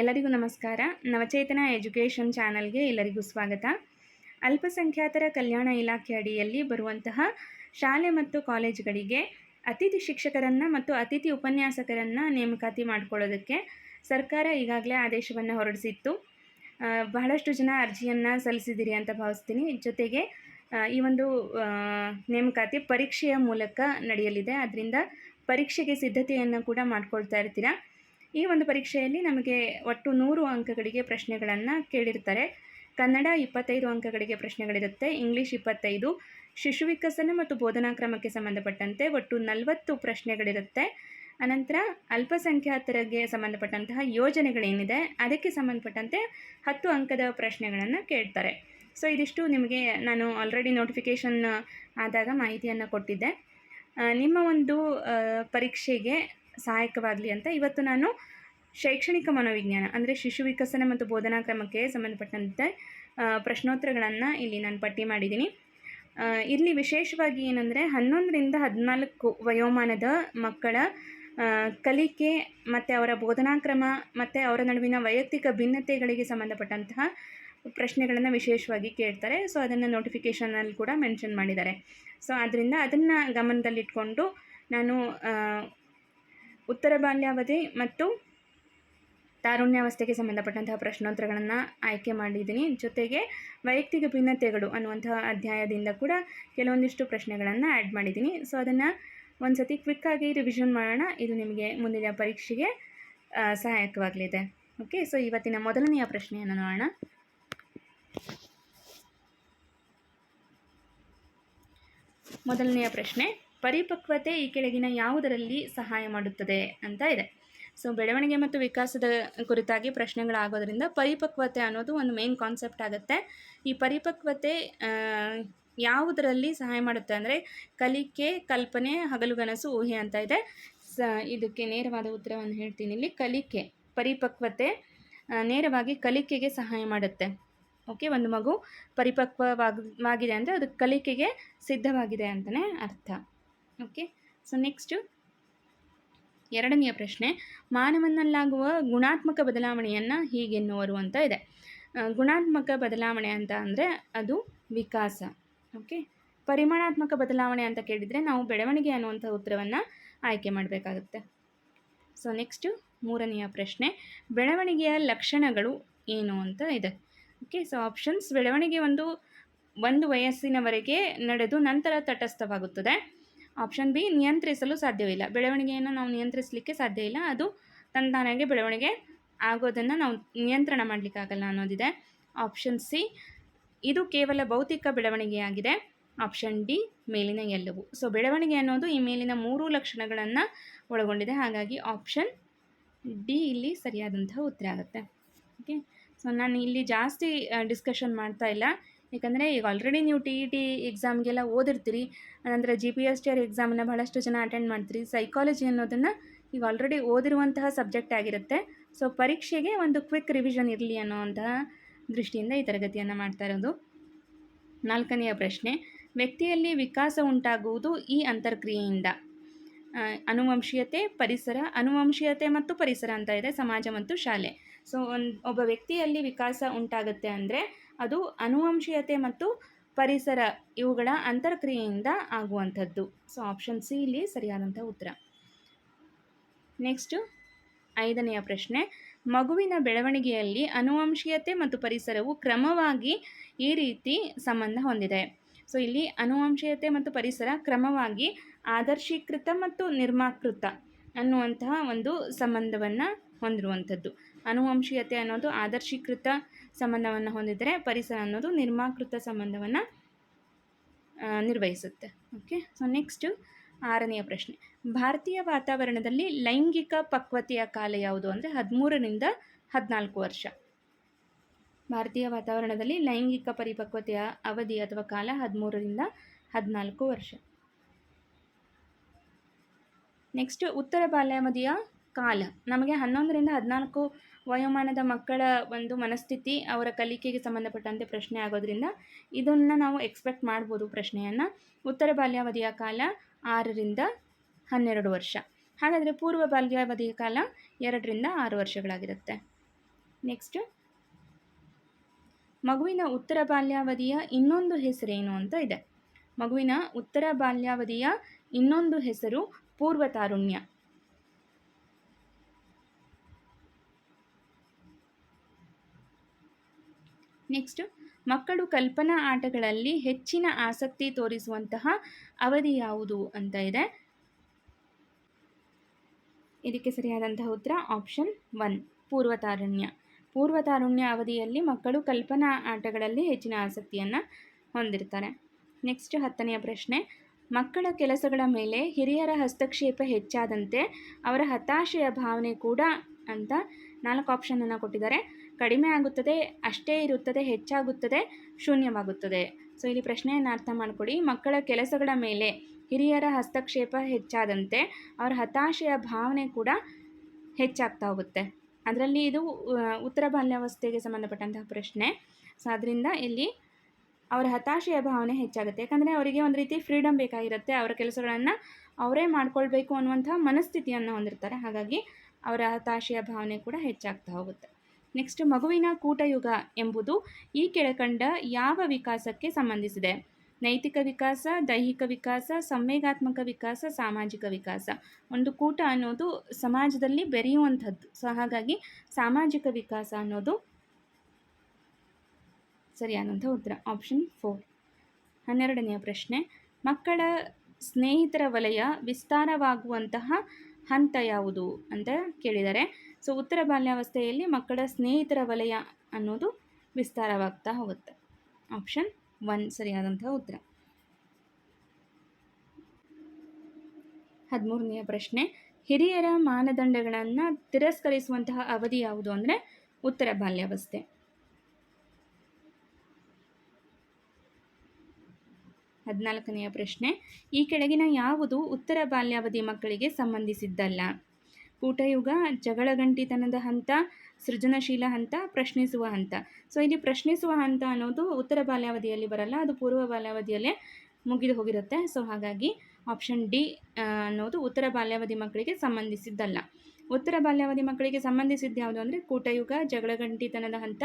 ಎಲ್ಲರಿಗೂ ನಮಸ್ಕಾರ. ನವಚೇತನ ಎಜುಕೇಷನ್ ಚಾನಲ್ಗೆ ಎಲ್ಲರಿಗೂ ಸ್ವಾಗತ. ಅಲ್ಪಸಂಖ್ಯಾತರ ಕಲ್ಯಾಣ ಇಲಾಖೆ ಅಡಿಯಲ್ಲಿ ಬರುವಂತಹ ಶಾಲೆ ಮತ್ತು ಕಾಲೇಜುಗಳಿಗೆ ಅತಿಥಿ ಶಿಕ್ಷಕರನ್ನು ಮತ್ತು ಅತಿಥಿ ಉಪನ್ಯಾಸಕರನ್ನು ನೇಮಕಾತಿ ಮಾಡಿಕೊಳ್ಳೋದಕ್ಕೆ ಸರ್ಕಾರ ಈಗಾಗಲೇ ಆದೇಶವನ್ನು ಹೊರಡಿಸಿತ್ತು. ಬಹಳಷ್ಟು ಜನ ಅರ್ಜಿಯನ್ನು ಸಲ್ಲಿಸಿದ್ದೀರಿ ಅಂತ ಭಾವಿಸ್ತೀನಿ. ಜೊತೆಗೆ ಈ ಒಂದು ನೇಮಕಾತಿ ಪರೀಕ್ಷೆಯ ಮೂಲಕ ನಡೆಯಲಿದೆ. ಅದರಿಂದ ಪರೀಕ್ಷೆಗೆ ಸಿದ್ಧತೆಯನ್ನು ಕೂಡ ಮಾಡ್ಕೊಳ್ತಾ ಇರ್ತೀರಾ? ಈ ಒಂದು ಪರೀಕ್ಷೆಯಲ್ಲಿ ನಮಗೆ ಒಟ್ಟು ನೂರು ಅಂಕಗಳಿಗೆ ಪ್ರಶ್ನೆಗಳನ್ನು ಕೇಳಿರ್ತಾರೆ. ಕನ್ನಡ ಇಪ್ಪತ್ತೈದು ಅಂಕಗಳಿಗೆ ಪ್ರಶ್ನೆಗಳಿರುತ್ತೆ, ಇಂಗ್ಲೀಷ್ ಇಪ್ಪತ್ತೈದು ಶಿಶು ವಿಕಸನ ಮತ್ತು ಬೋಧನಾ ಕ್ರಮಕ್ಕೆ ಸಂಬಂಧಪಟ್ಟಂತೆ ಒಟ್ಟು ನಲವತ್ತು ಪ್ರಶ್ನೆಗಳಿರುತ್ತೆ. ಅನಂತರ ಅಲ್ಪಸಂಖ್ಯಾತರಿಗೆ ಸಂಬಂಧಪಟ್ಟಂತಹ ಯೋಜನೆಗಳೇನಿದೆ, ಅದಕ್ಕೆ ಸಂಬಂಧಪಟ್ಟಂತೆ ಹತ್ತು ಅಂಕದ ಪ್ರಶ್ನೆಗಳನ್ನು ಕೇಳ್ತಾರೆ. ಸೊ, ಇದಿಷ್ಟು ನಿಮಗೆ ನಾನು ಆಲ್ರೆಡಿ ನೋಟಿಫಿಕೇಷನ್ ಆದಾಗ ಮಾಹಿತಿಯನ್ನು ಕೊಟ್ಟಿದ್ದೆ. ನಿಮ್ಮ ಒಂದು ಪರೀಕ್ಷೆಗೆ ಸಹಾಯಕವಾಗಲಿ ಅಂತ ಇವತ್ತು ನಾನು ಶೈಕ್ಷಣಿಕ ಮನೋವಿಜ್ಞಾನ, ಅಂದರೆ ಶಿಶು ವಿಕಸನ ಮತ್ತು ಬೋಧನಾ ಕ್ರಮಕ್ಕೆ ಸಂಬಂಧಪಟ್ಟಂತೆ ಪ್ರಶ್ನೋತ್ತರಗಳನ್ನು ಇಲ್ಲಿ ನಾನು ಪಟ್ಟಿ ಮಾಡಿದ್ದೀನಿ. ಇಲ್ಲಿ ವಿಶೇಷವಾಗಿ ಏನಂದರೆ ಹನ್ನೊಂದರಿಂದ ಹದಿನಾಲ್ಕು ವಯೋಮಾನದ ಮಕ್ಕಳ ಕಲಿಕೆ ಮತ್ತು ಅವರ ಬೋಧನಾ ಕ್ರಮ ಮತ್ತು ಅವರ ನಡುವಿನ ವೈಯಕ್ತಿಕ ಭಿನ್ನತೆಗಳಿಗೆ ಸಂಬಂಧಪಟ್ಟಂತಹ ಪ್ರಶ್ನೆಗಳನ್ನು ವಿಶೇಷವಾಗಿ ಕೇಳ್ತಾರೆ. ಸೊ ಅದನ್ನು ನೋಟಿಫಿಕೇಷನಲ್ಲಿ ಕೂಡ ಮೆನ್ಷನ್ ಮಾಡಿದ್ದಾರೆ. ಸೊ ಅದರಿಂದ ಅದನ್ನು ಗಮನದಲ್ಲಿಟ್ಕೊಂಡು ನಾನು ಉತ್ತರ ಬಾಲ್ಯಾವಧಿ ಮತ್ತು ತಾರುಣ್ಯಾವಸ್ಥೆಗೆ ಸಂಬಂಧಪಟ್ಟಂತಹ ಪ್ರಶ್ನೋತ್ತರಗಳನ್ನು ಆಯ್ಕೆ ಮಾಡಿದ್ದೀನಿ. ಜೊತೆಗೆ ವೈಯಕ್ತಿಕ ಭಿನ್ನತೆಗಳು ಅನ್ನುವಂತಹ ಅಧ್ಯಾಯದಿಂದ ಕೂಡ ಕೆಲವೊಂದಿಷ್ಟು ಪ್ರಶ್ನೆಗಳನ್ನು ಆ್ಯಡ್ ಮಾಡಿದ್ದೀನಿ. ಸೊ ಅದನ್ನು ಒಂದು ಸತಿ ಕ್ವಿಕ್ಕಾಗಿ ರಿವಿಷನ್ ಮಾಡೋಣ. ಇದು ನಿಮಗೆ ಮುಂದಿನ ಪರೀಕ್ಷೆಗೆ ಸಹಾಯಕವಾಗಲಿದೆ. ಓಕೆ ಸೊ ಇವತ್ತಿನ ಮೊದಲನೆಯ ಪ್ರಶ್ನೆಯನ್ನು ನೋಡೋಣ. ಮೊದಲನೆಯ ಪ್ರಶ್ನೆ ಪರಿಪಕ್ವತೆ ಈ ಕೆಳಗಿನ ಯಾವುದರಲ್ಲಿ ಸಹಾಯ ಮಾಡುತ್ತದೆ ಅಂತ ಇದೆ. ಸೊ ಬೆಳವಣಿಗೆ ಮತ್ತು ವಿಕಾಸದ ಕುರಿತಾಗಿ ಪ್ರಶ್ನೆಗಳಾಗೋದ್ರಿಂದ ಪರಿಪಕ್ವತೆ ಅನ್ನೋದು ಒಂದು ಮೇನ್ ಕಾನ್ಸೆಪ್ಟ್ ಆಗುತ್ತೆ. ಈ ಪರಿಪಕ್ವತೆ ಯಾವುದರಲ್ಲಿ ಸಹಾಯ ಮಾಡುತ್ತೆ ಅಂದರೆ ಕಲಿಕೆ, ಕಲ್ಪನೆ ಹಗಲುಗನಸು ಊಹೆ ಅಂತ ಇದೆ. ಸ, ಇದಕ್ಕೆ ನೇರವಾದ ಉತ್ತರವನ್ನು ಹೇಳ್ತೀನಿ ಇಲ್ಲಿ. ಕಲಿಕೆ, ಪರಿಪಕ್ವತೆ ನೇರವಾಗಿ ಕಲಿಕೆಗೆ ಸಹಾಯ ಮಾಡುತ್ತೆ. ಓಕೆ ಒಂದು ಮಗು ಪರಿಪಕ್ವವಾಗಿದೆ ಅಂದರೆ ಅದು ಕಲಿಕೆಗೆ ಸಿದ್ಧವಾಗಿದೆ ಅಂತಲೇ ಅರ್ಥ. ಓಕೆ ಸೊ ನೆಕ್ಸ್ಟು ಎರಡನೆಯ ಪ್ರಶ್ನೆ, ಮಾನವನಲ್ಲಾಗುವ ಗುಣಾತ್ಮಕ ಬದಲಾವಣೆಯನ್ನು ಹೀಗೆನ್ನುವರು ಅಂತ ಇದೆ. ಗುಣಾತ್ಮಕ ಬದಲಾವಣೆ ಅಂತ ಅಂದರೆ ಅದು ವಿಕಾಸ. ಓಕೆ ಪರಿಮಾಣಾತ್ಮಕ ಬದಲಾವಣೆ ಅಂತ ಕೇಳಿದರೆ ನಾವು ಬೆಳವಣಿಗೆ ಅನ್ನುವಂಥ ಉತ್ತರವನ್ನು ಆಯ್ಕೆ ಮಾಡಬೇಕಾಗುತ್ತೆ. ಸೊ ನೆಕ್ಸ್ಟು ಮೂರನೆಯ ಪ್ರಶ್ನೆ, ಬೆಳವಣಿಗೆಯ ಲಕ್ಷಣಗಳು ಏನು ಅಂತ ಇದೆ. ಓಕೆ ಸೊ ಆಪ್ಷನ್ಸ್ ಬೆಳವಣಿಗೆ ಒಂದು ಒಂದು ವಯಸ್ಸಿನವರೆಗೆ ನಡೆದು ನಂತರ ತಟಸ್ಥವಾಗುತ್ತದೆ. ಆಪ್ಷನ್ ಬಿ ನಿಯಂತ್ರಿಸಲು ಸಾಧ್ಯವಿಲ್ಲ. ಬೆಳವಣಿಗೆಯನ್ನು ನಾವು ನಿಯಂತ್ರಿಸಲಿಕ್ಕೆ ಸಾಧ್ಯ ಇಲ್ಲ. ಅದು ತಂತಾನಾಗೆ ಬೆಳವಣಿಗೆ ಆಗೋದನ್ನು ನಾವು ನಿಯಂತ್ರಣ ಮಾಡಲಿಕ್ಕಾಗಲ್ಲ ಅನ್ನೋದಿದೆ. ಆಪ್ಷನ್ ಸಿ ಇದು ಕೇವಲ ಭೌತಿಕ ಬೆಳವಣಿಗೆಯಾಗಿದೆ. ಆಪ್ಷನ್ ಡಿ ಮೇಲಿನ ಎಲ್ಲವು. ಸೊ ಬೆಳವಣಿಗೆ ಅನ್ನೋದು ಈ ಮೇಲಿನ ಮೂರು ಲಕ್ಷಣಗಳನ್ನು ಒಳಗೊಂಡಿದೆ. ಹಾಗಾಗಿ ಆಪ್ಷನ್ ಡಿ ಇಲ್ಲಿ ಸರಿಯಾದಂತಹ ಉತ್ತರ ಆಗುತ್ತೆ. ಓಕೆ ಸೊ ನಾನು ಇಲ್ಲಿ ಜಾಸ್ತಿ ಡಿಸ್ಕಷನ್ ಮಾಡ್ತಾ ಇಲ್ಲ. ಯಾಕಂದರೆ ಈಗ ಆಲ್ರೆಡಿ ನೀವು ಟಿ ಇ ಟಿ ಎಕ್ಸಾಮ್ಗೆಲ್ಲ ಓದಿರ್ತೀರಿ ನಂತರ G P S T R ಎಕ್ಸಾಮನ್ನು ಭಾಳಷ್ಟು ಜನ ಅಟೆಂಡ್ ಮಾಡ್ತೀರಿ. ಸೈಕಾಲಜಿ ಅನ್ನೋದನ್ನು ಈಗ ಆಲ್ರೆಡಿ ಓದಿರುವಂತಹ ಸಬ್ಜೆಕ್ಟ್ ಆಗಿರುತ್ತೆ. ಸೊ ಪರೀಕ್ಷೆಗೆ ಒಂದು ಕ್ವಿಕ್ ರಿವಿಷನ್ ಇರಲಿ ಅನ್ನೋವಂತಹ ದೃಷ್ಟಿಯಿಂದ ಈ ತರಗತಿಯನ್ನು ಮಾಡ್ತಾ ಇರೋದು. ನಾಲ್ಕನೆಯ ಪ್ರಶ್ನೆ, ವ್ಯಕ್ತಿಯಲ್ಲಿ ವಿಕಾಸ ಉಂಟಾಗುವುದು ಈ ಅಂತರ್ಕ್ರಿಯೆಯಿಂದ. ಅನುವಂಶೀಯತೆ, ಪರಿಸರ, ಅನುವಂಶೀಯತೆ ಮತ್ತು ಪರಿಸರ ಅಂತ ಇದೆ, ಸಮಾಜ ಮತ್ತು ಶಾಲೆ. ಸೊ ಒಂದು ಒಬ್ಬ ವ್ಯಕ್ತಿಯಲ್ಲಿ ವಿಕಾಸ ಉಂಟಾಗುತ್ತೆ ಅಂದರೆ ಅದು ಅನುವಂಶೀಯತೆ ಮತ್ತು ಪರಿಸರ ಇವುಗಳ ಅಂತರ್ಕ್ರಿಯೆಯಿಂದ ಆಗುವಂಥದ್ದು. ಸೊ ಆಪ್ಷನ್ ಸಿ ಇಲ್ಲಿ ಸರಿಯಾದಂಥ ಉತ್ತರ. ನೆಕ್ಸ್ಟು ಐದನೆಯ ಪ್ರಶ್ನೆ. ಮಗುವಿನ ಬೆಳವಣಿಗೆಯಲ್ಲಿ ಅನುವಂಶೀಯತೆ ಮತ್ತು ಪರಿಸರವು ಕ್ರಮವಾಗಿ ಈ ರೀತಿ ಸಂಬಂಧ ಹೊಂದಿದೆ. ಸೊ ಇಲ್ಲಿ ಅನುವಂಶೀಯತೆ ಮತ್ತು ಪರಿಸರ ಕ್ರಮವಾಗಿ ಆದರ್ಶೀಕೃತ ಮತ್ತು ನಿರ್ಮಾಕೃತ ಅನ್ನುವಂತಹ ಒಂದು ಸಂಬಂಧವನ್ನು ಹೊಂದಿರುವಂಥದ್ದು. ಅನುವಂಶೀಯತೆ ಅನ್ನೋದು ಆದರ್ಶೀಕೃತ ಸಂಬಂಧವನ್ನು ಹೊಂದಿದರೆ ಪರಿಸರ ಅನ್ನೋದು ನಿರ್ಮಾಕೃತ ಸಂಬಂಧವನ್ನು ನಿರ್ವಹಿಸುತ್ತೆ. ಓಕೆ ಸೊ ನೆಕ್ಸ್ಟು ಆರನೆಯ ಪ್ರಶ್ನೆ. ಭಾರತೀಯ ವಾತಾವರಣದಲ್ಲಿ ಲೈಂಗಿಕ ಪಕ್ವತೆಯ ಕಾಲ ಯಾವುದು ಅಂದರೆ ಹದಿಮೂರರಿಂದ ಹದಿನಾಲ್ಕು ವರ್ಷ. ಭಾರತೀಯ ವಾತಾವರಣದಲ್ಲಿ ಲೈಂಗಿಕ ಪರಿಪಕ್ವತೆಯ ಅವಧಿ ಅಥವಾ ಕಾಲ ಹದಿಮೂರರಿಂದ ಹದಿನಾಲ್ಕು ವರ್ಷ. ನೆಕ್ಸ್ಟ್ ಉತ್ತರ ಬಾಲ್ಯಾವಧಿಯ ಕಾಲ. ನಮಗೆ ಹನ್ನೊಂದರಿಂದ ಹದಿನಾಲ್ಕು ವಯೋಮಾನದ ಮಕ್ಕಳ ಒಂದು ಮನಸ್ಥಿತಿ ಅವರ ಕಲಿಕೆಗೆ ಸಂಬಂಧಪಟ್ಟಂತೆ ಪ್ರಶ್ನೆ ಆಗೋದ್ರಿಂದ ಇದನ್ನು ನಾವು ಎಕ್ಸ್ಪೆಕ್ಟ್ ಮಾಡ್ಬೋದು ಪ್ರಶ್ನೆಯನ್ನು. ಉತ್ತರ ಬಾಲ್ಯಾವಧಿಯ ಕಾಲ ಆರರಿಂದ ಹನ್ನೆರಡು ವರ್ಷ. ಹಾಗಾದರೆ ಪೂರ್ವ ಬಾಲ್ಯಾವಧಿಯ ಕಾಲ ಎರಡರಿಂದ ಆರು ವರ್ಷಗಳಾಗಿರುತ್ತೆ. ನೆಕ್ಸ್ಟ್ ಮಗುವಿನ ಉತ್ತರ ಬಾಲ್ಯಾವಧಿಯ ಇನ್ನೊಂದು ಹೆಸರೇನು ಅಂತ ಇದೆ. ಮಗುವಿನ ಉತ್ತರ ಬಾಲ್ಯಾವಧಿಯ ಇನ್ನೊಂದು ಹೆಸರು ಪೂರ್ವ ತಾರುಣ್ಯ ನೆಕ್ಸ್ಟ್ ಮಕ್ಕಳು ಕಲ್ಪನಾ ಆಟಗಳಲ್ಲಿ ಹೆಚ್ಚಿನ ಆಸಕ್ತಿ ತೋರಿಸುವಂತಹ ಅವಧಿ ಯಾವುದು ಅಂತ ಇದೆ. ಇದಕ್ಕೆ ಸರಿಯಾದಂತಹ ಉತ್ತರ ಆಪ್ಷನ್ ಒನ್, ಪೂರ್ವತಾರುಣ್ಯ. ಪೂರ್ವತಾರುಣ್ಯ ಅವಧಿಯಲ್ಲಿ ಮಕ್ಕಳು ಕಲ್ಪನಾ ಆಟಗಳಲ್ಲಿ ಹೆಚ್ಚಿನ ಆಸಕ್ತಿಯನ್ನು ಹೊಂದಿರ್ತಾರೆ. ನೆಕ್ಸ್ಟ್ ಹತ್ತನೆಯ ಪ್ರಶ್ನೆ, ಮಕ್ಕಳ ಕೆಲಸಗಳ ಮೇಲೆ ಹಿರಿಯರ ಹಸ್ತಕ್ಷೇಪ ಹೆಚ್ಚಾದಂತೆ ಅವರ ಹತಾಶೆಯ ಭಾವನೆ ಕೂಡ ಅಂತ ನಾಲ್ಕು ಆಪ್ಷನನ್ನು ಕೊಟ್ಟಿದ್ದಾರೆ. ಕಡಿಮೆ ಆಗುತ್ತದೆ, ಅಷ್ಟೇ ಇರುತ್ತದೆ, ಹೆಚ್ಚಾಗುತ್ತದೆ, ಶೂನ್ಯವಾಗುತ್ತದೆ. ಸೊ, ಇಲ್ಲಿ ಪ್ರಶ್ನೆಯನ್ನು ಅರ್ಥ ಮಾಡಿಕೊಡಿ. ಮಕ್ಕಳ ಕೆಲಸಗಳ ಮೇಲೆ ಹಿರಿಯರ ಹಸ್ತಕ್ಷೇಪ ಹೆಚ್ಚಾದಂತೆ ಅವರ ಹತಾಶೆಯ ಭಾವನೆ ಕೂಡ ಹೆಚ್ಚಾಗ್ತಾ ಹೋಗುತ್ತೆ. ಅದರಲ್ಲಿ ಇದು ಉತ್ತರ ಬಾಲ್ಯಾವಸ್ಥೆಗೆ ಸಂಬಂಧಪಟ್ಟಂತಹ ಪ್ರಶ್ನೆ. ಸೊ, ಅದರಿಂದ ಇಲ್ಲಿ ಅವರ ಹತಾಶೆಯ ಭಾವನೆ ಹೆಚ್ಚಾಗುತ್ತೆ. ಯಾಕಂದರೆ ಅವರಿಗೆ ಒಂದು ರೀತಿ ಫ್ರೀಡಮ್ ಬೇಕಾಗಿರುತ್ತೆ. ಅವರ ಕೆಲಸಗಳನ್ನು ಅವರೇ ಮಾಡ್ಕೊಳ್ಬೇಕು ಅನ್ನುವಂಥ ಮನಸ್ಥಿತಿಯನ್ನು ಹೊಂದಿರ್ತಾರೆ. ಹಾಗಾಗಿ ಅವರ ಹತಾಶೆಯ ಭಾವನೆ ಕೂಡ ಹೆಚ್ಚಾಗ್ತಾ ಹೋಗುತ್ತೆ. ನೆಕ್ಸ್ಟ್ ಮಗುವಿನ ಕೂಟಯುಗ ಎಂಬುದು ಈ ಕೆಳಕಂಡ ಯಾವ ವಿಕಾಸಕ್ಕೆ ಸಂಬಂಧಿಸಿದೆ? ನೈತಿಕ ವಿಕಾಸ, ದೈಹಿಕ ವಿಕಾಸ, ಸಂವೇಗಾತ್ಮಕ ವಿಕಾಸ, ಸಾಮಾಜಿಕ ವಿಕಾಸ. ಒಂದು ಕೂಟ ಅನ್ನೋದು ಸಮಾಜದಲ್ಲಿ ಬೆರೆಯುವಂಥದ್ದು. ಸೊ ಹಾಗಾಗಿ ಸಾಮಾಜಿಕ ವಿಕಾಸ ಅನ್ನೋದು ಸರಿಯಾದಂಥ ಉತ್ತರ. ಆಪ್ಷನ್ ಫೋರ್ ಹನ್ನೆರಡನೆಯ ಪ್ರಶ್ನೆ. ಮಕ್ಕಳ ಸ್ನೇಹಿತರ ವಲಯ ವಿಸ್ತಾರವಾಗುವಂತಹ ಹಂತ ಯಾವುದು? ಅಂತ ಕೇಳಿದ್ದಾರೆ ಸೊ ಉತ್ತರ ಬಾಲ್ಯಾವಸ್ಥೆಯಲ್ಲಿ ಮಕ್ಕಳ ಸ್ನೇಹಿತರ ವಲಯ ಅನ್ನೋದು ವಿಸ್ತಾರವಾಗ್ತಾ ಹೋಗುತ್ತೆ. ಆಪ್ಷನ್ ಒನ್ ಸರಿಯಾದಂತಹ ಉತ್ತರ. ಹದಿಮೂರನೆಯ ಪ್ರಶ್ನೆ, ಹಿರಿಯರ ಮಾನದಂಡಗಳನ್ನು ತಿರಸ್ಕರಿಸುವಂತಹ ಅವಧಿ ಯಾವುದು ಅಂದರೆ ಉತ್ತರ ಬಾಲ್ಯಾವಸ್ಥೆ. ಹದಿನಾಲ್ಕನೆಯ ಪ್ರಶ್ನೆ, ಈ ಕೆಳಗಿನ ಯಾವುದು ಉತ್ತರ ಬಾಲ್ಯಾವಧಿ ಮಕ್ಕಳಿಗೆ ಸಂಬಂಧಿಸಿದ್ದಲ್ಲ? ಕೂಟಯುಗ ಜಗಳಗಂಟಿತನದ ಹಂತ, ಸೃಜನಶೀಲ ಹಂತ, ಪ್ರಶ್ನಿಸುವ ಹಂತ. ಸೊ ಇಲ್ಲಿ ಪ್ರಶ್ನಿಸುವ ಹಂತ ಅನ್ನೋದು ಉತ್ತರ ಬಾಲ್ಯಾವಧಿಯಲ್ಲಿ ಬರಲ್ಲ, ಅದು ಪೂರ್ವ ಬಾಲ್ಯಾವಧಿಯಲ್ಲೇ ಮುಗಿದು ಹೋಗಿರುತ್ತೆ. ಸೊ ಹಾಗಾಗಿ ಆಪ್ಷನ್ ಡಿ ಅನ್ನೋದು ಉತ್ತರ ಬಾಲ್ಯಾವಧಿ ಮಕ್ಕಳಿಗೆ ಸಂಬಂಧಿಸಿದ್ದಲ್ಲ. ಉತ್ತರ ಬಾಲ್ಯಾವಧಿ ಮಕ್ಕಳಿಗೆ ಸಂಬಂಧಿಸಿದ್ದು ಯಾವುದು ಅಂದರೆ ಕೂಟಯುಗ, ಜಗಳಗಂಟಿತನದ ಹಂತ,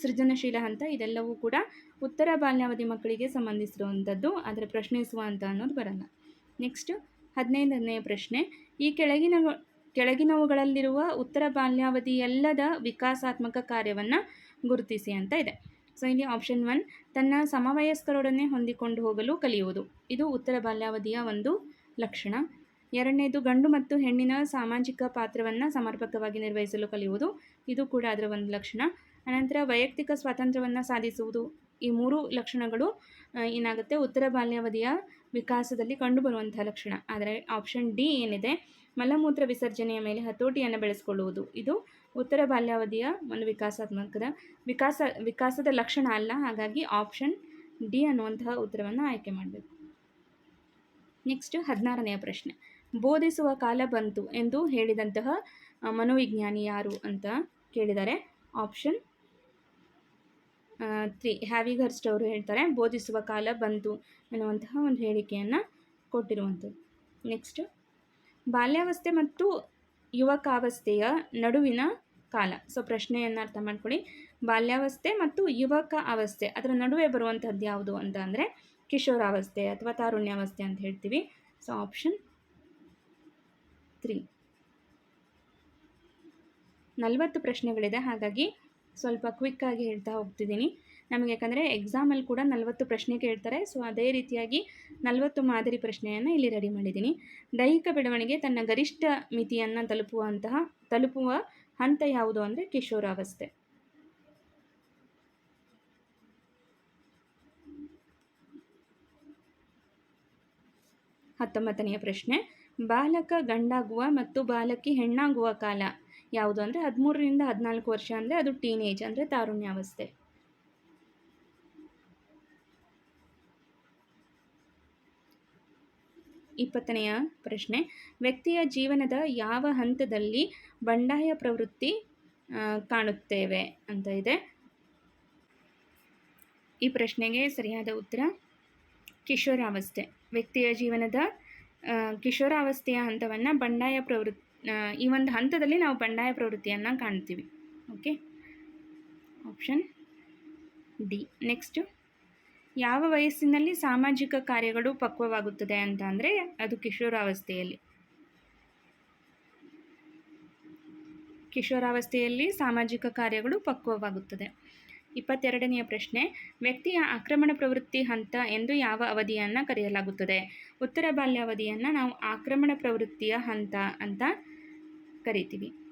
ಸೃಜನಶೀಲ ಹಂತ, ಇದೆಲ್ಲವೂ ಕೂಡ ಉತ್ತರ ಬಾಲ್ಯಾವಧಿ ಮಕ್ಕಳಿಗೆ ಸಂಬಂಧಿಸಿರುವಂಥದ್ದು, ಆದರೆ ಪ್ರಶ್ನಿಸುವ ಹಂತ ಅನ್ನೋದು ಬರಲ್ಲ. ನೆಕ್ಸ್ಟ್ ಹದಿನೈದನೇ ಪ್ರಶ್ನೆ, ಈ ಕೆಳಗಿನ ಕೆಳಗಿನವುಗಳಲ್ಲಿರುವ ಉತ್ತರ ಬಾಲ್ಯಾವಧಿ ಎಲ್ಲದ ವಿಕಾಸಾತ್ಮಕ ಕಾರ್ಯವನ್ನು ಗುರುತಿಸಿ ಅಂತ ಇದೆ. ಸೊ, ಇಲ್ಲಿ ಆಪ್ಷನ್ ಒನ್ ತನ್ನ ಸಮವಯಸ್ಕರೊಡನೆ ಹೊಂದಿಕೊಂಡು ಹೋಗಲು ಕಲಿಯುವುದು. ಇದು ಉತ್ತರ ಬಾಲ್ಯಾವಧಿಯ ಒಂದು ಲಕ್ಷಣ. ಎರಡನೇದು, ಗಂಡು ಮತ್ತು ಹೆಣ್ಣಿನ ಸಾಮಾಜಿಕ ಪಾತ್ರವನ್ನು ಸಮರ್ಪಕವಾಗಿ ನಿರ್ವಹಿಸಲು ಕಲಿಯುವುದು. ಇದು ಕೂಡ ಅದರ ಒಂದು ಲಕ್ಷಣ. ಅನಂತರ, ವೈಯಕ್ತಿಕ ಸ್ವಾತಂತ್ರ್ಯವನ್ನು ಸಾಧಿಸುವುದು. ಈ ಮೂರು ಲಕ್ಷಣಗಳು ಏನಾಗುತ್ತೆ? ಉತ್ತರ ಬಾಲ್ಯಾವಧಿಯ ವಿಕಾಸದಲ್ಲಿ ಕಂಡುಬರುವಂತಹ ಲಕ್ಷಣ. ಆದರೆ ಆಪ್ಷನ್ ಡಿ ಏನಿದೆ? ಮಲಮೂತ್ರ ವಿಸರ್ಜನೆಯ ಮೇಲೆ ಹತೋಟಿಯನ್ನು ಬೆಳೆಸಿಕೊಳ್ಳುವುದು. ಇದು ಉತ್ತರ ಬಾಲ್ಯಾವಧಿಯ ಒಂದು ವಿಕಾಸಾತ್ಮಕದ ವಿಕಾಸ, ವಿಕಾಸದ ಲಕ್ಷಣ ಅಲ್ಲ. ಹಾಗಾಗಿ ಆಪ್ಷನ್ ಡಿ ಅನ್ನುವಂತಹ ಉತ್ತರವನ್ನು ಆಯ್ಕೆ ಮಾಡಬೇಕು. ನೆಕ್ಸ್ಟ್ ಹದಿನಾರನೆಯ ಪ್ರಶ್ನೆ. ಬೋಧಿಸುವ ಕಾಲ ಬಂತು ಎಂದು ಹೇಳಿದಂತಹ ಮನೋವಿಜ್ಞಾನಿ ಯಾರು ಅಂತ ಕೇಳಿದ್ದಾರೆ ಆಪ್ಷನ್ ತ್ರೀ ಹ್ಯಾವಿಗರ್ಸ್ಟ್ ಅವರು ಹೇಳ್ತಾರೆ, ಬೋಧಿಸುವ ಕಾಲ ಬಂತು ಅನ್ನುವಂತಹ ಒಂದು ಹೇಳಿಕೆಯನ್ನು ಕೊಟ್ಟಿರುವಂಥದ್ದು. ನೆಕ್ಸ್ಟ್ ಬಾಲ್ಯಾವಸ್ಥೆ ಮತ್ತು ಯುವಕಾವಸ್ಥೆಯ ನಡುವಿನ ಕಾಲ. ಸೊ ಪ್ರಶ್ನೆಯನ್ನು ಅರ್ಥ ಮಾಡ್ಕೊಳ್ಳಿ. ಬಾಲ್ಯಾವಸ್ಥೆ ಮತ್ತು ಯುವಕ ಅವಸ್ಥೆ ಅದರ ನಡುವೆ ಬರುವಂಥದ್ದು ಯಾವುದು ಅಂತ ಅಂದರೆ ಕಿಶೋರಾವಸ್ಥೆ ಅಥವಾ ತಾರುಣ್ಯಾವಸ್ಥೆ ಅಂತ ಹೇಳ್ತೀವಿ. ಸೊ ಆಪ್ಷನ್ ತ್ರೀ ನಲವತ್ತು ಪ್ರಶ್ನೆಗಳಿದೆ. ಹಾಗಾಗಿ ಸ್ವಲ್ಪ ಕ್ವಿಕ್ಕಾಗಿ ಹೇಳ್ತಾ ಹೋಗ್ತಿದ್ದೀನಿ. ನಮಗೆ ಯಾಕಂದರೆ ಎಕ್ಸಾಮಲ್ಲಿ ಕೂಡ ನಲವತ್ತು ಪ್ರಶ್ನೆ ಕೇಳ್ತಾರೆ. ಸೊ ಅದೇ ರೀತಿಯಾಗಿ ನಲವತ್ತು ಮಾದರಿ ಪ್ರಶ್ನೆಯನ್ನು ಇಲ್ಲಿ ರೆಡಿ ಮಾಡಿದ್ದೀನಿ. ದೈಹಿಕ ಬೆಳವಣಿಗೆ, ತನ್ನ ಗರಿಷ್ಠ ಮಿತಿಯನ್ನು ತಲುಪುವಂತಹ, ತಲುಪುವ ಹಂತ ಯಾವುದು ಅಂದರೆ ಕಿಶೋರಾವಸ್ಥೆ. ಹತ್ತೊಂಬತ್ತನೆಯ ಪ್ರಶ್ನೆ, ಬಾಲಕ ಗಂಡಾಗುವ ಮತ್ತು ಬಾಲಕಿ ಹೆಣ್ಣಾಗುವ ಕಾಲ ಯಾವುದು ಅಂದರೆ ಹದಿಮೂರರಿಂದ ಹದಿನಾಲ್ಕು ವರ್ಷ ಅಂದರೆ ಅದು ಟೀನೇಜ್ ಅಂದರೆ ತಾರುಣ್ಯಾವಸ್ಥೆ. ಇಪ್ಪತ್ತನೆಯ ಪ್ರಶ್ನೆ, ವ್ಯಕ್ತಿಯ ಜೀವನದ ಯಾವ ಹಂತದಲ್ಲಿ ಬಂಡಾಯ ಪ್ರವೃತ್ತಿ ಕಾಣುತ್ತೇವೆ ಅಂತ ಇದೆ. ಈ ಪ್ರಶ್ನೆಗೆ ಸರಿಯಾದ ಉತ್ತರ ಕಿಶೋರಾವಸ್ಥೆ. ವ್ಯಕ್ತಿಯ ಜೀವನದ ಕಿಶೋರಾವಸ್ಥೆಯ ಹಂತವನ್ನು ಬಂಡಾಯ ಪ್ರವೃತ್ತಿ ಈ ಒಂದು ಹಂತದಲ್ಲಿ ನಾವು ಬಂಡಾಯ ಪ್ರವೃತ್ತಿಯನ್ನು ಕಾಣ್ತೀವಿ. ಓಕೆ? Option D. ನೆಕ್ಸ್ಟು. ಯಾವ ವಯಸ್ಸಿನಲ್ಲಿ ಸಾಮಾಜಿಕ ಕಾರ್ಯಗಳು ಪಕ್ವವಾಗುತ್ತದೆ ಅಂತ ಅಂದರೆ ಅದು ಕಿಶೋರಾವಸ್ಥೆಯಲ್ಲಿ. ಕಿಶೋರಾವಸ್ಥೆಯಲ್ಲಿ ಸಾಮಾಜಿಕ ಕಾರ್ಯಗಳು ಪಕ್ವವಾಗುತ್ತದೆ. ಇಪ್ಪತ್ತೆರಡನೆಯ ಪ್ರಶ್ನೆ, ವ್ಯಕ್ತಿಯ ಆಕ್ರಮಣ ಪ್ರವೃತ್ತಿ ಹಂತ ಎಂದು ಯಾವ ಅವಧಿಯನ್ನು ಕರೆಯಲಾಗುತ್ತದೆ? ಉತ್ತರ ಬಾಲ್ಯಾವಧಿಯನ್ನು ನಾವು ಆಕ್ರಮಣ ಪ್ರವೃತ್ತಿಯ ಹಂತ ಅಂತ ಕರಿತೀವಿ.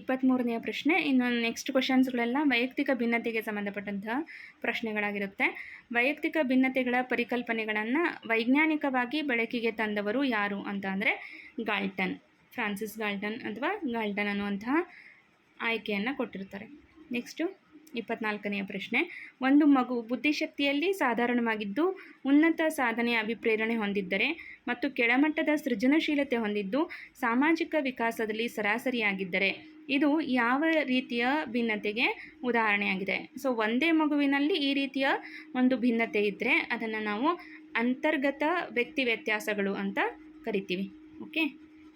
ಇಪ್ಪತ್ತ್ಮೂರನೆಯ ಪ್ರಶ್ನೆ. ಇನ್ನು ನೆಕ್ಸ್ಟ್ ಕ್ವಶನ್ಸ್ಗಳೆಲ್ಲ ವೈಯಕ್ತಿಕ ಭಿನ್ನತೆಗೆ ಸಂಬಂಧಪಟ್ಟಂತಹ ಪ್ರಶ್ನೆಗಳಾಗಿರುತ್ತೆ. ವೈಯಕ್ತಿಕ ಭಿನ್ನತೆಗಳ ಪರಿಕಲ್ಪನೆಗಳನ್ನು ವೈಜ್ಞಾನಿಕವಾಗಿ ಬೆಳಕಿಗೆ ತಂದವರು ಯಾರು ಅಂತ ಅಂದರೆ ಗಾಲ್ಟನ್, ಫ್ರಾನ್ಸಿಸ್ ಗಾಲ್ಟನ್ ಅಥವಾ ಗಾಲ್ಟನ್ ಅನ್ನುವಂತಹ ಆಯ್ಕೆಯನ್ನು ಕೊಟ್ಟಿರ್ತಾರೆ. ನೆಕ್ಸ್ಟು ಇಪ್ಪತ್ನಾಲ್ಕನೆಯ ಪ್ರಶ್ನೆ. ಒಂದು ಮಗು ಬುದ್ಧಿಶಕ್ತಿಯಲ್ಲಿ ಸಾಧಾರಣವಾಗಿದ್ದು, ಉನ್ನತ ಸಾಧನೆಯ ಅಭಿಪ್ರೇರಣೆ ಹೊಂದಿದ್ದರೆ ಮತ್ತು ಕೆಳಮಟ್ಟದ ಸೃಜನಶೀಲತೆ ಹೊಂದಿದ್ದು, ಸಾಮಾಜಿಕ ವಿಕಾಸದಲ್ಲಿ ಸರಾಸರಿಯಾಗಿದ್ದರೆ, ಇದು ಯಾವ ರೀತಿಯ ಭಿನ್ನತೆಗೆ ಉದಾಹರಣೆಯಾಗಿದೆ? ಸೊ, ಒಂದೇ ಮಗುವಿನಲ್ಲಿ ಈ ರೀತಿಯ ಒಂದು ಭಿನ್ನತೆ ಇದ್ದರೆ ಅದನ್ನು ನಾವು ಅಂತರ್ಗತ ವ್ಯಕ್ತಿ ವ್ಯತ್ಯಾಸಗಳು ಅಂತ ಕರಿತೀವಿ. ಓಕೆ?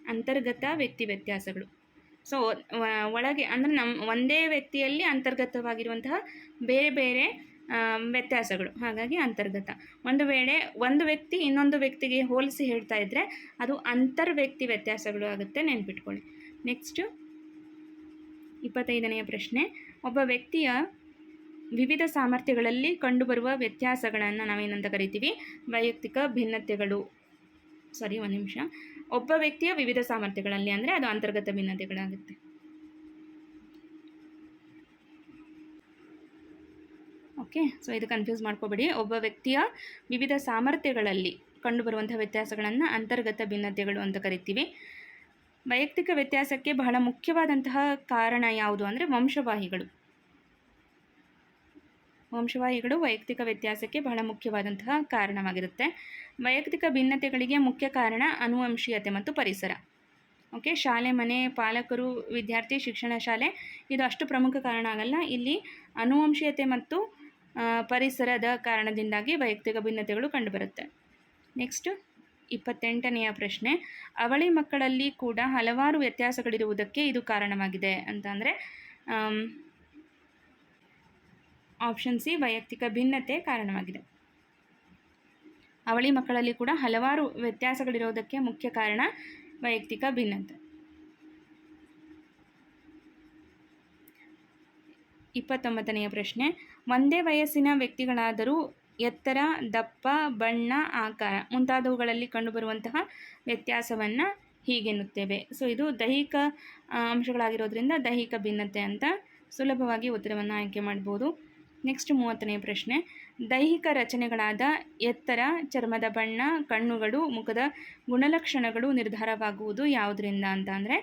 ಅಂತರ್ಗತ ವ್ಯಕ್ತಿ ವ್ಯತ್ಯಾಸಗಳು. ಸೊ ಒಳಗೆ ಅಂದರೆ ನಮ್ಮ ಒಂದೇ ವ್ಯಕ್ತಿಯಲ್ಲಿ ಅಂತರ್ಗತವಾಗಿರುವಂತಹ ಬೇರೆ ಬೇರೆ ವ್ಯತ್ಯಾಸಗಳು. ಹಾಗಾಗಿ ಅಂತರ್ಗತ. ಒಂದು ವೇಳೆ ಒಂದು ವ್ಯಕ್ತಿ ಇನ್ನೊಂದು ವ್ಯಕ್ತಿಗೆ ಹೋಲಿಸಿ ಹೇಳ್ತಾ ಇದ್ದರೆ ಅದು ಅಂತರ್ ವ್ಯಕ್ತಿ ವ್ಯತ್ಯಾಸಗಳು ಆಗುತ್ತೆ ನೆನ್ಪಿಟ್ಕೊಳ್ಳಿ. ನೆಕ್ಸ್ಟು ಇಪ್ಪತ್ತೈದನೆಯ ಪ್ರಶ್ನೆ. ಒಬ್ಬ ವ್ಯಕ್ತಿಯ ವಿವಿಧ ಸಾಮರ್ಥ್ಯಗಳಲ್ಲಿ ಕಂಡುಬರುವ ವ್ಯತ್ಯಾಸಗಳನ್ನು ನಾವೇನಂತ ಕರಿತೀವಿ? ವೈಯಕ್ತಿಕ ಭಿನ್ನತೆಗಳು. ಸಾರಿ, ಒಂದು ನಿಮಿಷ. ಒಬ್ಬ ವ್ಯಕ್ತಿಯ ವಿವಿಧ ಸಾಮರ್ಥ್ಯಗಳಲ್ಲಿ ಅಂದರೆ ಅದು ಅಂತರ್ಗತ ಭಿನ್ನತೆಗಳಾಗುತ್ತೆ. ಓಕೆ ಸೊ ಇದು ಕನ್ಫ್ಯೂಸ್ ಮಾಡ್ಕೋಬೇಡಿ. ಒಬ್ಬ ವ್ಯಕ್ತಿಯ ವಿವಿಧ ಸಾಮರ್ಥ್ಯಗಳಲ್ಲಿ ಕಂಡುಬರುವಂಥ ವ್ಯತ್ಯಾಸಗಳನ್ನು ಅಂತರ್ಗತ ಭಿನ್ನತೆಗಳು ಅಂತ ಕರಿತೀವಿ. ವೈಯಕ್ತಿಕ ವ್ಯತ್ಯಾಸಕ್ಕೆ ಬಹಳ ಮುಖ್ಯವಾದಂತಹ ಕಾರಣ ಯಾವುದು ಅಂದರೆ ವಂಶವಾಹಿಗಳು. ವಂಶವಾಹಿಗಳು ವೈಯಕ್ತಿಕ ವ್ಯತ್ಯಾಸಕ್ಕೆ ಬಹಳ ಮುಖ್ಯವಾದಂತಹ ಕಾರಣವಾಗಿರುತ್ತೆ. ವೈಯಕ್ತಿಕ ಭಿನ್ನತೆಗಳಿಗೆ ಮುಖ್ಯ ಕಾರಣ ಅನುವಂಶೀಯತೆ ಮತ್ತು ಪರಿಸರ. ಓಕೆ, ಶಾಲೆ, ಮನೆ, ಪಾಲಕರು, ವಿದ್ಯಾರ್ಥಿ, ಶಿಕ್ಷಣ ಶಾಲೆ ಇದು ಅಷ್ಟು ಪ್ರಮುಖ ಕಾರಣ ಆಗಲ್ಲ. ಇಲ್ಲಿ ಅನುವಂಶೀಯತೆ ಮತ್ತು ಪರಿಸರದ ಕಾರಣದಿಂದಾಗಿ ವೈಯಕ್ತಿಕ ಭಿನ್ನತೆಗಳು ಕಂಡುಬರುತ್ತೆ. ನೆಕ್ಸ್ಟ್, ಇಪ್ಪತ್ತೆಂಟನೆಯ ಪ್ರಶ್ನೆ. ಅವಳಿ ಮಕ್ಕಳಲ್ಲಿ ಕೂಡ ಹಲವಾರು ವ್ಯತ್ಯಾಸಗಳಿರುವುದಕ್ಕೆ ಇದು ಕಾರಣವಾಗಿದೆ ಅಂತ ಅಂದರೆ ಆಪ್ಷನ್ ಸಿ ವೈಯಕ್ತಿಕ ಭಿನ್ನತೆ ಕಾರಣವಾಗಿದೆ. ಅವಳಿ ಮಕ್ಕಳಲ್ಲಿ ಕೂಡ ಹಲವಾರು ವ್ಯತ್ಯಾಸಗಳಿರೋದಕ್ಕೆ ಮುಖ್ಯ ಕಾರಣ ವೈಯಕ್ತಿಕ ಭಿನ್ನತೆ. ಇಪ್ಪತ್ತೊಂಬತ್ತನೆಯ ಪ್ರಶ್ನೆ, ಒಂದೇ ವಯಸ್ಸಿನ ವ್ಯಕ್ತಿಗಳಾದರೂ ಎತ್ತರ, ದಪ್ಪ, ಬಣ್ಣ, ಆಕಾರ ಮುಂತಾದವುಗಳಲ್ಲಿ ಕಂಡುಬರುವಂತಹ ವ್ಯತ್ಯಾಸವನ್ನು ಹೀಗೆನ್ನುತ್ತೇವೆ. ಸೊ ಇದು ದೈಹಿಕ ಅಂಶಗಳಾಗಿರೋದ್ರಿಂದ ದೈಹಿಕ ಭಿನ್ನತೆ ಅಂತ ಸುಲಭವಾಗಿ ಉತ್ತರವನ್ನು ಆಯ್ಕೆ ಮಾಡ್ಬೋದು. ನೆಕ್ಸ್ಟ್ ಮೂವತ್ತನೆಯ ಪ್ರಶ್ನೆ. ದೈಹಿಕ ರಚನೆಗಳಾದ ಎತ್ತರ, ಚರ್ಮದ ಬಣ್ಣ, ಕಣ್ಣುಗಳು, ಮುಖದ ಗುಣಲಕ್ಷಣಗಳು ನಿರ್ಧಾರವಾಗುವುದು ಯಾವುದರಿಂದ ಅಂತ ಅಂದರೆ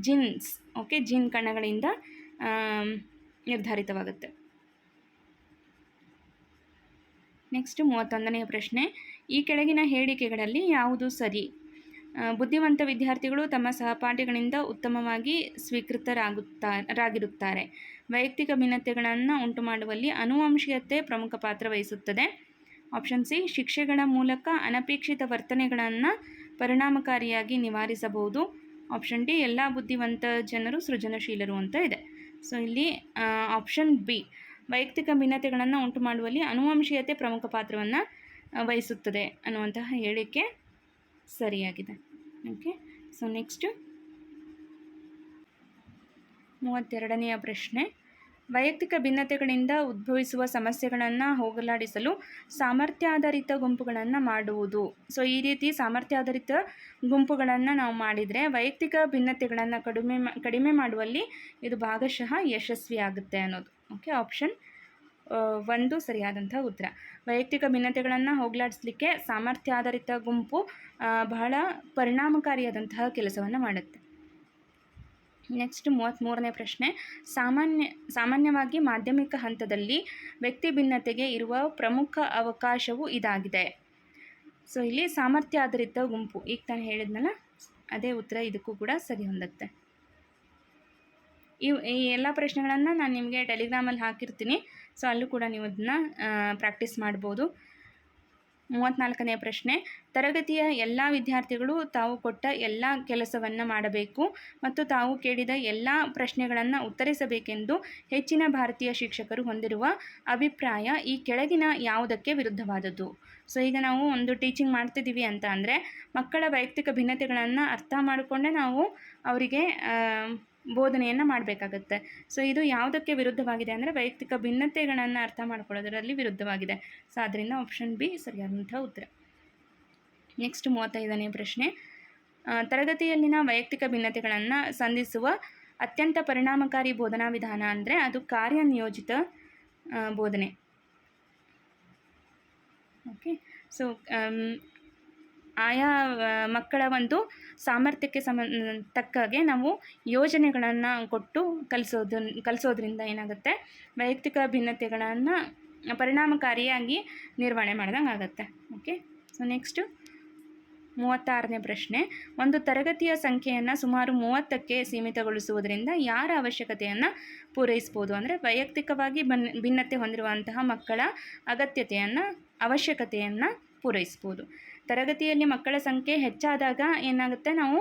ಜಿನ್ಸ್ ಓಕೆ ಜಿನ್ ಕಣಗಳಿಂದ ನಿರ್ಧಾರಿತವಾಗುತ್ತೆ. ನೆಕ್ಸ್ಟ್ ಮೂವತ್ತೊಂದನೆಯ ಪ್ರಶ್ನೆ. ಈ ಕೆಳಗಿನ ಹೇಳಿಕೆಗಳಲ್ಲಿ ಯಾವುದು ಸರಿ? ಬುದ್ಧಿವಂತ ವಿದ್ಯಾರ್ಥಿಗಳು ತಮ್ಮ ಸಹಪಾಠಿಗಳಿಂದ ಉತ್ತಮವಾಗಿ ಸ್ವೀಕೃತರಾಗುತ್ತಾರಾಗಿರುತ್ತಾರೆ ವೈಯಕ್ತಿಕ ಭಿನ್ನತೆಗಳನ್ನು ಉಂಟು ಮಾಡುವಲ್ಲಿ ಅನುವಂಶೀಯತೆ ಪ್ರಮುಖ ಪಾತ್ರ ವಹಿಸುತ್ತದೆ. ಆಪ್ಷನ್ ಸಿ, ಶಿಕ್ಷೆಗಳ ಮೂಲಕ ಅನಪೇಕ್ಷಿತ ವರ್ತನೆಗಳನ್ನು ಪರಿಣಾಮಕಾರಿಯಾಗಿ ನಿವಾರಿಸಬಹುದು. ಆಪ್ಷನ್ ಡಿ, ಎಲ್ಲ ಬುದ್ಧಿವಂತ ಜನರು ಸೃಜನಶೀಲರು ಅಂತ ಇದೆ. ಸೊ, ಇಲ್ಲಿ ಆಪ್ಷನ್ ಬಿ, ವೈಯಕ್ತಿಕ ಭಿನ್ನತೆಗಳನ್ನು ಉಂಟು ಮಾಡುವಲ್ಲಿ ಅನುವಂಶೀಯತೆ ಪ್ರಮುಖ ಪಾತ್ರವನ್ನು ವಹಿಸುತ್ತದೆ ಅನ್ನುವಂತಹ ಹೇಳಿಕೆ. ಸರಿಯಾಗಿದೆ. ಓಕೆ ಸೊ ನೆಕ್ಸ್ಟು ಮೂವತ್ತೆರಡನೆಯ ಪ್ರಶ್ನೆ. ವೈಯಕ್ತಿಕ ಭಿನ್ನತೆಗಳಿಂದ ಉದ್ಭವಿಸುವ ಸಮಸ್ಯೆಗಳನ್ನು ಹೋಗಲಾಡಿಸಲು ಸಾಮರ್ಥ್ಯ ಆಧಾರಿತ ಗುಂಪುಗಳನ್ನು ಮಾಡುವುದು. ಸೊ ಈ ರೀತಿ ಸಾಮರ್ಥ್ಯ ಆಧಾರಿತ ಗುಂಪುಗಳನ್ನು ನಾವು ಮಾಡಿದರೆ ವೈಯಕ್ತಿಕ ಭಿನ್ನತೆಗಳನ್ನು ಕಡಿಮೆ ಕಡಿಮೆ ಮಾಡುವಲ್ಲಿ ಇದು ಭಾಗಶಃ ಯಶಸ್ವಿಯಾಗುತ್ತೆ ಅನ್ನೋದು. ಓಕೆ ಆಪ್ಷನ್ ಒಂದು ಸರಿಯಾದಂಥ ಉತ್ತರ. ವೈಯಕ್ತಿಕ ಭಿನ್ನತೆಗಳನ್ನು ಹೋಗಲಾಡಿಸ್ಲಿಕ್ಕೆ ಸಾಮರ್ಥ್ಯ ಆಧಾರಿತ ಗುಂಪು ಬಹಳ ಪರಿಣಾಮಕಾರಿಯಾದಂತಹ ಕೆಲಸವನ್ನು ಮಾಡುತ್ತೆ. ನೆಕ್ಸ್ಟ್ ಮೂವತ್ತ್ಮೂರನೇ ಪ್ರಶ್ನೆ. ಸಾಮಾನ್ಯ, ಸಾಮಾನ್ಯವಾಗಿ ಮಾಧ್ಯಮಿಕ ಹಂತದಲ್ಲಿ ವ್ಯಕ್ತಿ ಭಿನ್ನತೆಗೆ ಇರುವ ಪ್ರಮುಖ ಅವಕಾಶವು ಇದಾಗಿದೆ. ಸೊ ಇಲ್ಲಿ ಸಾಮರ್ಥ್ಯ ಆಧಾರಿತ ಗುಂಪು. ಈಗ ತಾನು ಹೇಳಿದ್ನಲ್ಲ, ಅದೇ ಉತ್ತರ ಇದಕ್ಕೂ ಕೂಡ ಸರಿ ಹೊಂದುತ್ತೆ. ಇವು ಈ ಎಲ್ಲ ಪ್ರಶ್ನೆಗಳನ್ನು ನಾನು ನಿಮಗೆ ಟೆಲಿಗ್ರಾಮಲ್ಲಿ ಹಾಕಿರ್ತೀನಿ. ಸೊ ಅಲ್ಲೂ ಕೂಡ ನೀವು ಅದನ್ನ ಪ್ರಾಕ್ಟೀಸ್ ಮಾಡ್ಬೋದು. ಮೂವತ್ತ್ನಾಲ್ಕನೇ ಪ್ರಶ್ನೆ. ತರಗತಿಯ ಎಲ್ಲ ವಿದ್ಯಾರ್ಥಿಗಳು ತಾವು ಕೊಟ್ಟ ಎಲ್ಲ ಕೆಲಸವನ್ನು ಮಾಡಬೇಕು ಮತ್ತು ತಾವು ಕೇಳಿದ ಎಲ್ಲ ಪ್ರಶ್ನೆಗಳನ್ನು ಉತ್ತರಿಸಬೇಕೆಂದು ಹೆಚ್ಚಿನ ಭಾರತೀಯ ಶಿಕ್ಷಕರು ಹೊಂದಿರುವ ಅಭಿಪ್ರಾಯ ಈ ಕೆಳಗಿನ ಯಾವುದಕ್ಕೆ ವಿರುದ್ಧವಾದದ್ದು. ಸೊ ಈಗ ನಾವು ಒಂದು ಟೀಚಿಂಗ್ ಮಾಡ್ತಿದ್ದೀವಿ ಅಂತ ಅಂದರೆ ಮಕ್ಕಳ ವೈಯಕ್ತಿಕ ಭಿನ್ನತೆಗಳನ್ನು ಅರ್ಥ ಮಾಡಿಕೊಂಡೇ ನಾವು ಅವರಿಗೆ ಬೋಧನೆಯನ್ನು ಮಾಡಬೇಕಾಗತ್ತೆ. ಸೊ ಇದು ಯಾವುದಕ್ಕೆ ವಿರುದ್ಧವಾಗಿದೆ ಅಂದರೆ ವೈಯಕ್ತಿಕ ಭಿನ್ನತೆಗಳನ್ನು ಅರ್ಥ ಮಾಡ್ಕೊಳ್ಳೋದರಲ್ಲಿ ವಿರುದ್ಧವಾಗಿದೆ. ಸೊ ಆದ್ದರಿಂದ ಆಪ್ಷನ್ ಬಿ ಸರಿಯಾದಂಥ ಉತ್ತರ. ನೆಕ್ಸ್ಟ್ ಮೂವತ್ತೈದನೇ ಪ್ರಶ್ನೆ. ತರಗತಿಯಲ್ಲಿನ ವೈಯಕ್ತಿಕ ಭಿನ್ನತೆಗಳನ್ನು ಸಂಧಿಸುವ ಅತ್ಯಂತ ಪರಿಣಾಮಕಾರಿ ಬೋಧನಾ ವಿಧಾನ ಅಂದರೆ ಅದು ಕಾರ್ಯನಿಯೋಜಿತ ಬೋಧನೆ. ಓಕೆ ಸೊ ಆಯಾ ಮಕ್ಕಳ ಒಂದು ಸಾಮರ್ಥ್ಯಕ್ಕೆ ಸಮ ತಕ್ಕಾಗೆ ನಾವು ಯೋಜನೆಗಳನ್ನು ಕೊಟ್ಟು ಕಲಿಸೋದನ್, ಕಲಿಸೋದ್ರಿಂದ ಏನಾಗುತ್ತೆ? ವೈಯಕ್ತಿಕ ಭಿನ್ನತೆಗಳನ್ನು ಪರಿಣಾಮಕಾರಿಯಾಗಿ ನಿರ್ವಹಣೆ ಮಾಡ್ದಂಗೆ ಆಗುತ್ತೆ. ಓಕೆ ಸೊ ನೆಕ್ಸ್ಟು ಮೂವತ್ತಾರನೇ ಪ್ರಶ್ನೆ. ಒಂದು ತರಗತಿಯ ಸಂಖ್ಯೆಯನ್ನು ಸುಮಾರು ಮೂವತ್ತಕ್ಕೆ ಸೀಮಿತಗೊಳಿಸುವುದರಿಂದ ಯಾರ ಅವಶ್ಯಕತೆಯನ್ನು ಪೂರೈಸ್ಬೋದು? ಅಂದರೆ ವೈಯಕ್ತಿಕವಾಗಿ ಭಿನ್ನತೆ ಹೊಂದಿರುವಂತಹ ಮಕ್ಕಳ ಅಗತ್ಯತೆಯನ್ನು, ಅವಶ್ಯಕತೆಯನ್ನು ಪೂರೈಸ್ಬೋದು. ತರಗತಿಯಲ್ಲಿ ಮಕ್ಕಳ ಸಂಖ್ಯೆ ಹೆಚ್ಚಾದಾಗ ಏನಾಗುತ್ತೆ? ನಾವು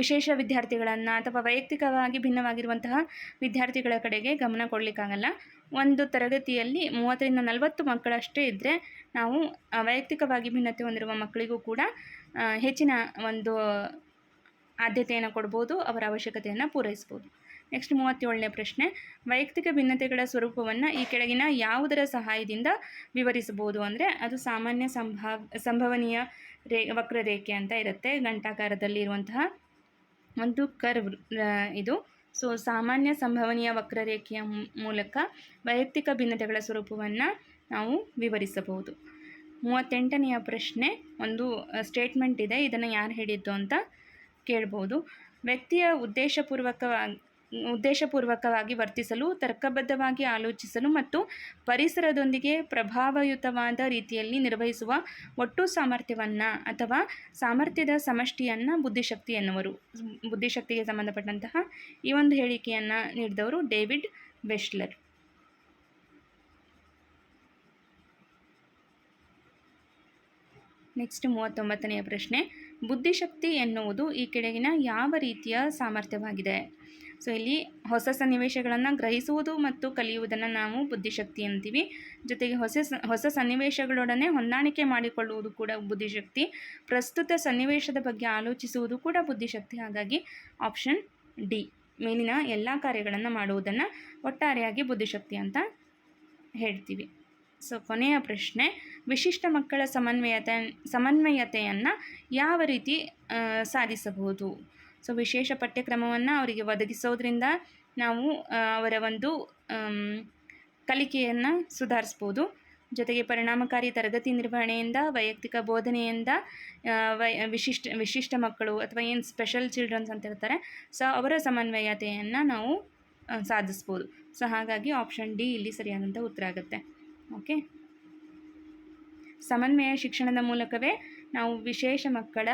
ವಿಶೇಷ ವಿದ್ಯಾರ್ಥಿಗಳನ್ನು ಅಥವಾ ವೈಯಕ್ತಿಕವಾಗಿ ಭಿನ್ನವಾಗಿರುವಂತಹ ವಿದ್ಯಾರ್ಥಿಗಳ ಕಡೆಗೆ ಗಮನ ಕೊಡಲಿಕ್ಕಾಗಲ್ಲ. ಒಂದು ತರಗತಿಯಲ್ಲಿ ಮೂವತ್ತರಿಂದ ನಲವತ್ತು ಮಕ್ಕಳಷ್ಟೇ ಇದ್ದರೆ ನಾವು ವೈಯಕ್ತಿಕವಾಗಿ ಭಿನ್ನತೆ ಹೊಂದಿರುವ ಮಕ್ಕಳಿಗೂ ಕೂಡ ಹೆಚ್ಚಿನ ಒಂದು ಆದ್ಯತೆಯನ್ನು ಕೊಡ್ಬೋದು, ಅವರ ಅವಶ್ಯಕತೆಯನ್ನು ಪೂರೈಸ್ಬೋದು. ನೆಕ್ಸ್ಟ್ ಮೂವತ್ತೇಳನೇ ಪ್ರಶ್ನೆ. ವೈಯಕ್ತಿಕ ಭಿನ್ನತೆಗಳ ಸ್ವರೂಪವನ್ನು ಈ ಕೆಳಗಿನ ಯಾವುದರ ಸಹಾಯದಿಂದ ವಿವರಿಸಬಹುದು? ಅಂದರೆ ಅದು ಸಾಮಾನ್ಯ ಸಂಭಾವ್, ಸಂಭವನೀಯ ರೇ, ವಕ್ರರೇಖೆ ಅಂತ ಇರುತ್ತೆ. ಗಂಟಾಕಾರದಲ್ಲಿ ಇರುವಂತಹ ಒಂದು ಕರ್ವ್ ಇದು. ಸೊ ಸಾಮಾನ್ಯ ಸಂಭವನೀಯ ವಕ್ರರೇಖೆಯ ಮೂಲಕ ವೈಯಕ್ತಿಕ ಭಿನ್ನತೆಗಳ ಸ್ವರೂಪವನ್ನು ನಾವು ವಿವರಿಸಬಹುದು. ಮೂವತ್ತೆಂಟನೆಯ ಪ್ರಶ್ನೆ. ಒಂದು ಸ್ಟೇಟ್ಮೆಂಟ್ ಇದೆ. ಇದನ್ನು ಯಾರು ಹೇಳಿದ್ದು ಅಂತ ಕೇಳ್ಬೋದು. ವ್ಯಕ್ತಿಯ ಉದ್ದೇಶಪೂರ್ವಕವಾಗಿ ಉದ್ದೇಶಪೂರ್ವಕವಾಗಿ ವರ್ತಿಸಲು, ತರ್ಕಬದ್ಧವಾಗಿ ಆಲೋಚಿಸಲು ಮತ್ತು ಪರಿಸರದೊಂದಿಗೆ ಪ್ರಭಾವಯುತವಾದ ರೀತಿಯಲ್ಲಿ ನಿರ್ವಹಿಸುವ ಒಟ್ಟು ಸಾಮರ್ಥ್ಯವನ್ನು ಅಥವಾ ಸಾಮರ್ಥ್ಯದ ಸಮಷ್ಟಿಯನ್ನು ಬುದ್ಧಿಶಕ್ತಿ ಎನ್ನುವರು. ಬುದ್ಧಿಶಕ್ತಿಗೆ ಸಂಬಂಧಪಟ್ಟಂತಹ ಈ ಒಂದು ಹೇಳಿಕೆಯನ್ನು ನೀಡಿದವರು ಡೇವಿಡ್ ವೆಸ್ಟ್ಲರ್. ನೆಕ್ಸ್ಟ್ ಮೂವತ್ತೊಂಬತ್ತನೆಯ ಪ್ರಶ್ನೆ. ಬುದ್ಧಿಶಕ್ತಿ ಎನ್ನುವುದು ಈ ಕೆಳಗಿನ ಯಾವ ರೀತಿಯ ಸಾಮರ್ಥ್ಯವಾಗಿದೆ? ಸೊ ಇಲ್ಲಿ ಹೊಸ ಸನ್ನಿವೇಶಗಳನ್ನು ಗ್ರಹಿಸುವುದು ಮತ್ತು ಕಲಿಯುವುದನ್ನು ನಾವು ಬುದ್ಧಿಶಕ್ತಿ ಅಂತೀವಿ. ಜೊತೆಗೆ ಹೊಸ ಹೊಸ ಸನ್ನಿವೇಶಗಳೊಡನೆ ಹೊಂದಾಣಿಕೆ ಮಾಡಿಕೊಳ್ಳುವುದು ಕೂಡ ಬುದ್ಧಿಶಕ್ತಿ. ಪ್ರಸ್ತುತ ಸನ್ನಿವೇಶದ ಬಗ್ಗೆ ಆಲೋಚಿಸುವುದು ಕೂಡ ಬುದ್ಧಿಶಕ್ತಿ. ಹಾಗಾಗಿ ಆಪ್ಷನ್ ಡಿ ಮೇಲಿನ ಎಲ್ಲ ಕಾರ್ಯಗಳನ್ನು ಮಾಡುವುದನ್ನು ಒಟ್ಟಾರೆಯಾಗಿ ಬುದ್ಧಿಶಕ್ತಿ ಅಂತ ಹೇಳ್ತೀವಿ. ಸೊ ಕೊನೆಯ ಪ್ರಶ್ನೆ, ವಿಶಿಷ್ಟ ಮಕ್ಕಳ ಸಮನ್ವಯತೆ, ಸಮನ್ವಯತೆಯನ್ನು ಯಾವ ರೀತಿ ಸಾಧಿಸಬಹುದು? ಸೊ ವಿಶೇಷ ಪಠ್ಯಕ್ರಮವನ್ನು ಅವರಿಗೆ ಒದಗಿಸೋದ್ರಿಂದ ನಾವು ಅವರ ಒಂದು ಕಲಿಕೆಯನ್ನು ಸುಧಾರಿಸ್ಬೋದು. ಜೊತೆಗೆ ಪರಿಣಾಮಕಾರಿ ತರಗತಿ ನಿರ್ವಹಣೆಯಿಂದ, ವೈಯಕ್ತಿಕ ಬೋಧನೆಯಿಂದ ವೈ, ವಿಶಿಷ್ಟ ವಿಶಿಷ್ಟ ಮಕ್ಕಳು ಅಥವಾ ಏನು ಸ್ಪೆಷಲ್ ಚಿಲ್ಡ್ರನ್ಸ್ ಅಂತ ಇರ್ತಾರೆ ಸೊ, ಅವರ ಸಮನ್ವಯತೆಯನ್ನು ನಾವು ಸಾಧಿಸ್ಬೋದು. ಸೊ, ಹಾಗಾಗಿ ಆಪ್ಷನ್ ಡಿ ಇಲ್ಲಿ ಸರಿಯಾದಂಥ ಉತ್ತರ ಆಗುತ್ತೆ. ಓಕೆ ಸಮನ್ವಯ ಶಿಕ್ಷಣದ ಮೂಲಕವೇ ನಾವು ವಿಶೇಷ ಮಕ್ಕಳ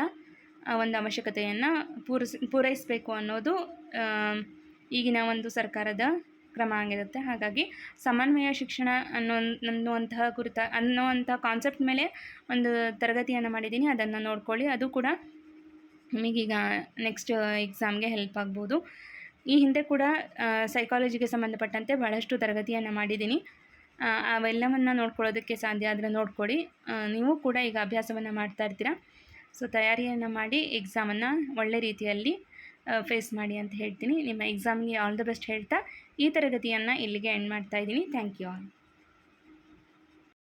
ಒಂದು ಅವಶ್ಯಕತೆಯನ್ನು ಪೂರೈಸ್ ಪೂರೈಸಬೇಕು ಅನ್ನೋದು ಆ, ಈಗಿನ ಒಂದು ಸರ್ಕಾರದ ಕ್ರಮ ಆಗಿರುತ್ತೆ. ಹಾಗಾಗಿ ಸಮನ್ವಯ ಶಿಕ್ಷಣ ಅನ್ನೋ ಅನ್ನುವಂತಹ ಕುರಿತ ಅನ್ನೋವಂಥ ಕಾನ್ಸೆಪ್ಟ್ ಮೇಲೆ ಒಂದು ತರಗತಿಯನ್ನು ಮಾಡಿದ್ದೀನಿ. ಅದನ್ನು ನೋಡ್ಕೊಳ್ಳಿ. ಅದು ಕೂಡ ನಿಮಗೀಗ ನೆಕ್ಸ್ಟ್ ಎಕ್ಸಾಮ್ಗೆ ಹೆಲ್ಪ್ ಆಗ್ಬೋದು. ಈ ಹಿಂದೆ ಕೂಡ ಸೈಕಾಲಜಿಗೆ ಸಂಬಂಧಪಟ್ಟಂತೆ ಭಾಳಷ್ಟು ತರಗತಿಯನ್ನು ಮಾಡಿದ್ದೀನಿ. ಆ, ಅವೆಲ್ಲವನ್ನು ನೋಡ್ಕೊಳ್ಳೋದಕ್ಕೆ ಸಾಧ್ಯ ಆದರೆ ನೋಡ್ಕೊಳ್ಳಿ. ನೀವು ಕೂಡ ಈಗ ಅಭ್ಯಾಸವನ್ನು ಮಾಡ್ತಾ ಇರ್ತೀರ? ಸೊ ತಯಾರಿಯನ್ನು ಮಾಡಿ ಎಕ್ಸಾಮನ್ನು ಒಳ್ಳೆ ರೀತಿಯಲ್ಲಿ ಫೇಸ್ ಮಾಡಿ ಅಂತ ಹೇಳ್ತೀನಿ. ನಿಮ್ಮ ಎಕ್ಸಾಮ್ಗೆ ಆಲ್ ದ ಬೆಸ್ಟ್ ಹೇಳ್ತಾ ಈ ತರಗತಿಯನ್ನು ಇಲ್ಲಿಗೆ ಎಂಡ್ ಮಾಡ್ತಾ ಇದ್ದೀನಿ. Thank you all